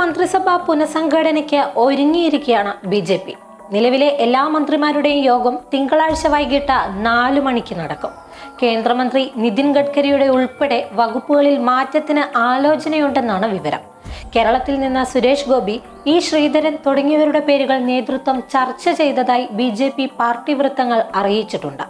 മന്ത്രിസഭാ പുനഃസംഘടനയ്ക്ക് ഒരുങ്ങിയിരിക്കുകയാണ് ബി ജെ പി. നിലവിലെ എല്ലാ മന്ത്രിമാരുടെയും യോഗം തിങ്കളാഴ്ച വൈകിട്ട് നാലു മണിക്ക് നടക്കും. കേന്ദ്രമന്ത്രി നിതിൻ ഗഡ്കരിയുടെ ഉൾപ്പെടെ വകുപ്പുകളിൽ മാറ്റത്തിന് ആലോചനയുണ്ടെന്നാണ് വിവരം. കേരളത്തിൽ നിന്ന് സുരേഷ് ഗോപി ഇ ശ്രീധരൻ തുടങ്ങിയവരുടെ പേരുകൾ നേതൃത്വം ചർച്ച ചെയ്തതായി ബി ജെ പി പാർട്ടി വൃത്തങ്ങൾ അറിയിച്ചിട്ടുണ്ട്.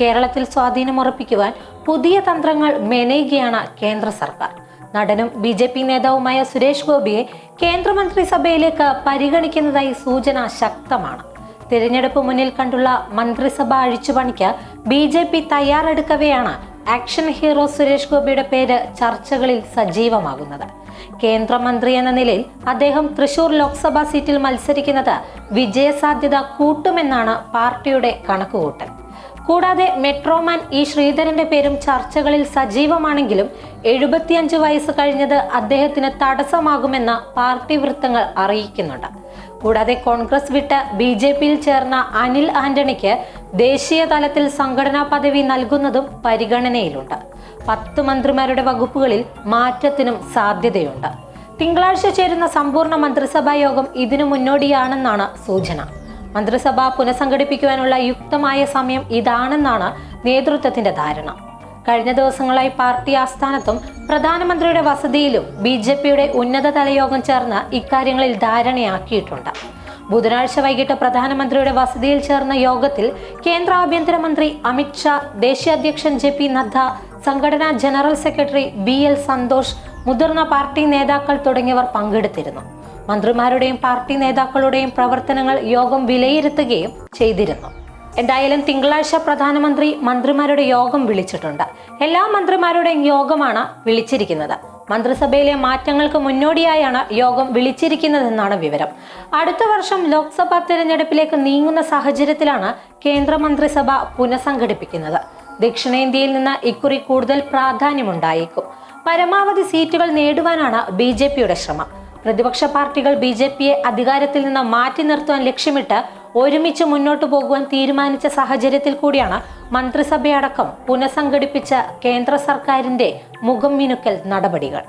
കേരളത്തിൽ സ്വാധീനമുറപ്പിക്കുവാൻ പുതിയ തന്ത്രങ്ങൾ മെനയുകയാണ് കേന്ദ്ര സർക്കാർ. നടനും ബി ജെ പി നേതാവുമായ സുരേഷ് ഗോപിയെ കേന്ദ്രമന്ത്രിസഭയിലേക്ക് പരിഗണിക്കുന്നതായി സൂചന ശക്തമാണ്. തിരഞ്ഞെടുപ്പ് മുന്നിൽ കണ്ടുള്ള മന്ത്രിസഭ അഴിച്ചുപണിക്ക് ബി ജെ പി തയ്യാറെടുക്കവെയാണ് ആക്ഷൻ ഹീറോ സുരേഷ് ഗോപിയുടെ പേര് ചർച്ചകളിൽ സജീവമാകുന്നത്. കേന്ദ്രമന്ത്രി എന്ന നിലയിൽ അദ്ദേഹം തൃശൂർ ലോക്സഭാ സീറ്റിൽ മത്സരിക്കുന്നത് വിജയസാധ്യത കൂട്ടുമെന്നാണ് പാർട്ടിയുടെ കണക്കുകൂട്ടൽ. കൂടാതെ മെട്രോമാൻ ഇ ശ്രീധരന്റെ പേരും ചർച്ചകളിൽ സജീവമാണെങ്കിലും എഴുപത്തിയഞ്ച് വയസ്സ് കഴിഞ്ഞത് അദ്ദേഹത്തിന് തടസ്സമാകുമെന്ന് പാർട്ടി വൃത്തങ്ങൾ അറിയിക്കുന്നുണ്ട്. കൂടാതെ കോൺഗ്രസ് വിട്ട് ബി ജെ പിയിൽ ചേർന്ന അനിൽ ആന്റണിക്ക് ദേശീയ തലത്തിൽ സംഘടനാ പദവി നൽകുന്നതും പരിഗണനയിലുണ്ട്. പത്ത് മന്ത്രിമാരുടെ വകുപ്പുകളിൽ മാറ്റത്തിനും സാധ്യതയുണ്ട്. തിങ്കളാഴ്ച ചേരുന്ന സമ്പൂർണ മന്ത്രിസഭാ യോഗം ഇതിനു മുന്നോടിയാണെന്നാണ് സൂചന. മന്ത്രിസഭ പുനഃസംഘടിപ്പിക്കുവാനുള്ള യുക്തമായ സമയം ഇതാണെന്നാണ് നേതൃത്വത്തിന്റെ ധാരണ. കഴിഞ്ഞ ദിവസങ്ങളായി പാർട്ടി ആസ്ഥാനത്തും പ്രധാനമന്ത്രിയുടെ വസതിയിലും ബി ജെ പിയുടെ ഉന്നതതല യോഗം ചേർന്ന് ഇക്കാര്യങ്ങളിൽ ധാരണയാക്കിയിട്ടുണ്ട്. ബുധനാഴ്ച വൈകിട്ട് പ്രധാനമന്ത്രിയുടെ വസതിയിൽ ചേർന്ന യോഗത്തിൽ കേന്ദ്ര ആഭ്യന്തരമന്ത്രി അമിത്ഷാ ദേശീയ അധ്യക്ഷൻ ജെ പി നദ്ദ സംഘടനാ general secretary B L Santhosh മുതിർന്ന പാർട്ടി നേതാക്കൾ തുടങ്ങിയവർ പങ്കെടുത്തിരുന്നു. മന്ത്രിമാരുടെയും പാർട്ടി നേതാക്കളുടെയും പ്രവർത്തനങ്ങൾ യോഗം വിലയിരുത്തുകയും ചെയ്തിരുന്നു. എന്തായാലും തിങ്കളാഴ്ച പ്രധാനമന്ത്രി മന്ത്രിമാരുടെ യോഗം വിളിച്ചിട്ടുണ്ട്. എല്ലാ മന്ത്രിമാരുടെയും യോഗമാണ് വിളിച്ചിരിക്കുന്നത്. മന്ത്രിസഭയിലെ മാറ്റങ്ങൾക്ക് മുന്നോടിയായാണ് യോഗം വിളിച്ചിരിക്കുന്നതെന്നാണ് വിവരം. അടുത്ത വർഷം ലോക്സഭാ തെരഞ്ഞെടുപ്പിലേക്ക് നീങ്ങുന്ന സാഹചര്യത്തിലാണ് കേന്ദ്രമന്ത്രിസഭ പുനഃസംഘടിപ്പിക്കുന്നത്. ദക്ഷിണേന്ത്യയിൽ നിന്ന് ഇക്കുറി കൂടുതൽ പ്രാധാന്യമുണ്ടായേക്കും. പരമാവധി സീറ്റുകൾ നേടുവാനാണ് ബി ശ്രമം. പ്രതിപക്ഷ പാർട്ടികൾ ബി ജെ പിയെ അധികാരത്തിൽ നിന്ന് മാറ്റി നിർത്തുവാൻ ലക്ഷ്യമിട്ട് ഒരുമിച്ച് മുന്നോട്ടു പോകുവാൻ തീരുമാനിച്ച സാഹചര്യത്തിൽ കൂടിയാണ് മന്ത്രിസഭയടക്കം പുനഃസംഘടിപ്പിച്ച കേന്ദ്ര സർക്കാരിന്റെ മുഖം മിനുക്കൽ നടപടികൾ.